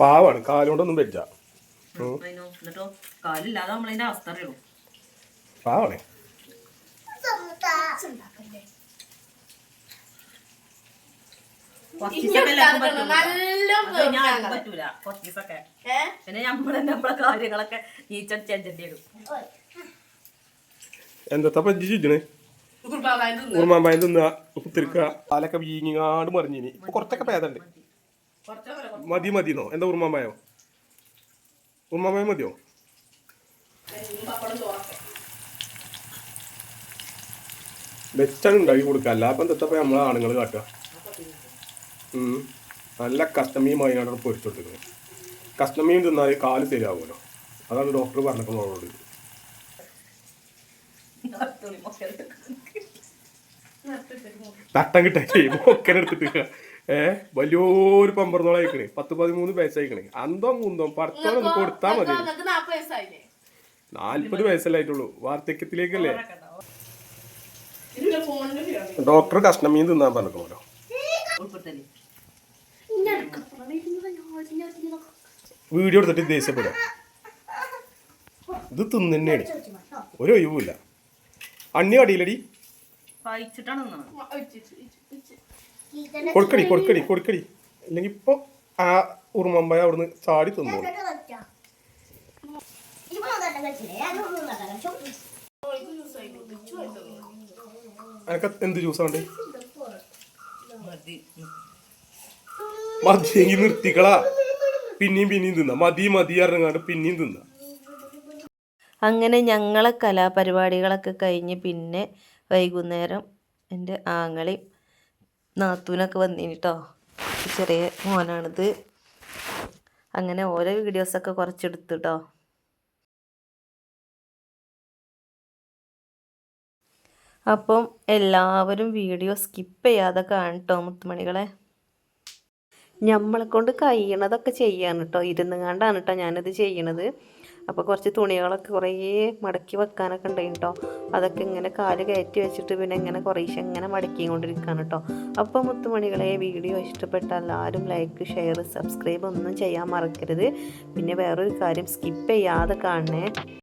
പാവാണ് കാലുകൊണ്ടൊന്നും പറ്റ കാലില്ലാതെ നമ്മളതിന്റെ അവസ്ഥ അറിയുള്ളൂ പാവാണേ പറ്റൂല കുറച്ചീസൊക്കെ പിന്നെ നമ്മളെ നമ്മളെ കാര്യങ്ങളൊക്കെ നീച്ചടിച്ചേണ്ടി വരും എന്താ ചിജണേ ഉറുമാമ്പായം തിന്നുക കുത്തിരിക്കുക കാലൊക്കെ വീങ്ങിങ്ങാണ്ട് മറിഞ്ഞിനി. ഇപ്പൊ കുറച്ചൊക്കെ ഭേദമുണ്ട് മതി മതിന്നോ? എന്താ ഉറുമാമ്പായോ ഉറുമാമ്പായം മതിയോ? വെച്ചാണ് ഉണ്ടാക്കി കൊടുക്കുക. അല്ലാപ്പം എന്താ നമ്മളെ ആണുങ്ങൾ കാട്ടുക? നല്ല കഷ്ടമീൻ മൈനാണ് പൊരിച്ചോട്ടിരിക്കുന്നത് കഷ്ടമീൻ തിന്നാൽ കാൽ ശരിയാവുമല്ലോ. അതാണ് ഡോക്ടർ പറഞ്ഞപ്പോൾ നമ്മളോട് തട്ടം കിട്ടേ മൊക്കനെ എടുത്തിട്ട് ഏ വലിയൊരു പമ്പറന്നോളം അയക്കണേ പത്ത് പതിമൂന്ന് പൈസ അയക്കണേ അന്തം കുന്തം പടത്തോളം കൊടുത്താ മതി. നാപ്പത് വയസ്സായില്ലേ? നാല്പത് വയസ്സല്ലായിട്ടുള്ളൂ. വാർദ്ധക്യത്തിലേക്കല്ലേ? ഡോക്ടർ കഷ്ണമീൻ തിന്നാൻ പറഞ്ഞോ വീഡിയോ എടുത്തിട്ട് ദേഷ്യപ്പെടാം ഇത് തിന്നെയാണ് ഒരു ഒഴിവുമില്ല. അണ്ണി കടിയില്ലടി വായിച്ചിട്ടാണ് നിന്നത്. കൊടുക്കടി കൊടുക്കടി കൊടുക്കടി. അല്ലെങ്കിൽ ഇപ്പൊ ആ ഉറുമമ്പായ അവിടുന്ന് ചാടി തിന്നു അനക്ക് എന്ത് ജ്യൂസാണ്ട് മതി. മതിയെങ്കിൽ നിർത്തിക്കളാ. പിന്നെയും പിന്നെയും തിന്ന. മതി മതി അറിഞ്ഞാണ്ട് പിന്നെയും തിന്ന. അങ്ങനെ ഞങ്ങളെ കലാപരിപാടികളൊക്കെ കഴിഞ്ഞ് പിന്നെ വൈകുന്നേരം എന്റെ ആങ്ങളെയും നാത്തൂനൊക്കെ വന്നിന് കേട്ടോ ചെറിയ മോനാണിത്. അങ്ങനെ ഓരോ വീഡിയോസൊക്കെ കുറച്ചെടുത്തു കേട്ടോ അപ്പം എല്ലാവരും വീഡിയോ സ്കിപ്പ് ചെയ്യാതെ കാണട്ടോ മുത്തുമണികളെ. നമ്മളെ കൊണ്ട് കഴിയണതൊക്കെ ചെയ്യാണ് കേട്ടോ. ഇരുന്നുകൊണ്ടാണ് കേട്ടോ ഞാനിത് ചെയ്യണത്. അപ്പോൾ കുറച്ച് തുണികളൊക്കെ കുറേ മടക്കി വെക്കാനൊക്കെ ഉണ്ടായി കേട്ടോ അതൊക്കെ ഇങ്ങനെ കാൽ കയറ്റി വെച്ചിട്ട് പിന്നെ ഇങ്ങനെ കുറേശ്ശെ ഇങ്ങനെ മടക്കി കൊണ്ടിരിക്കുകയാണ് കേട്ടോ അപ്പോൾ മുത്തുമണികളെ വീഡിയോ ഇഷ്ടപ്പെട്ട എല്ലാവരും ലൈക്ക് ഷെയർ സബ്സ്ക്രൈബ് ഒന്നും ചെയ്യാൻ മറക്കരുത്. പിന്നെ വേറൊരു കാര്യം സ്കിപ്പ് ചെയ്യാതെ കാണണേ.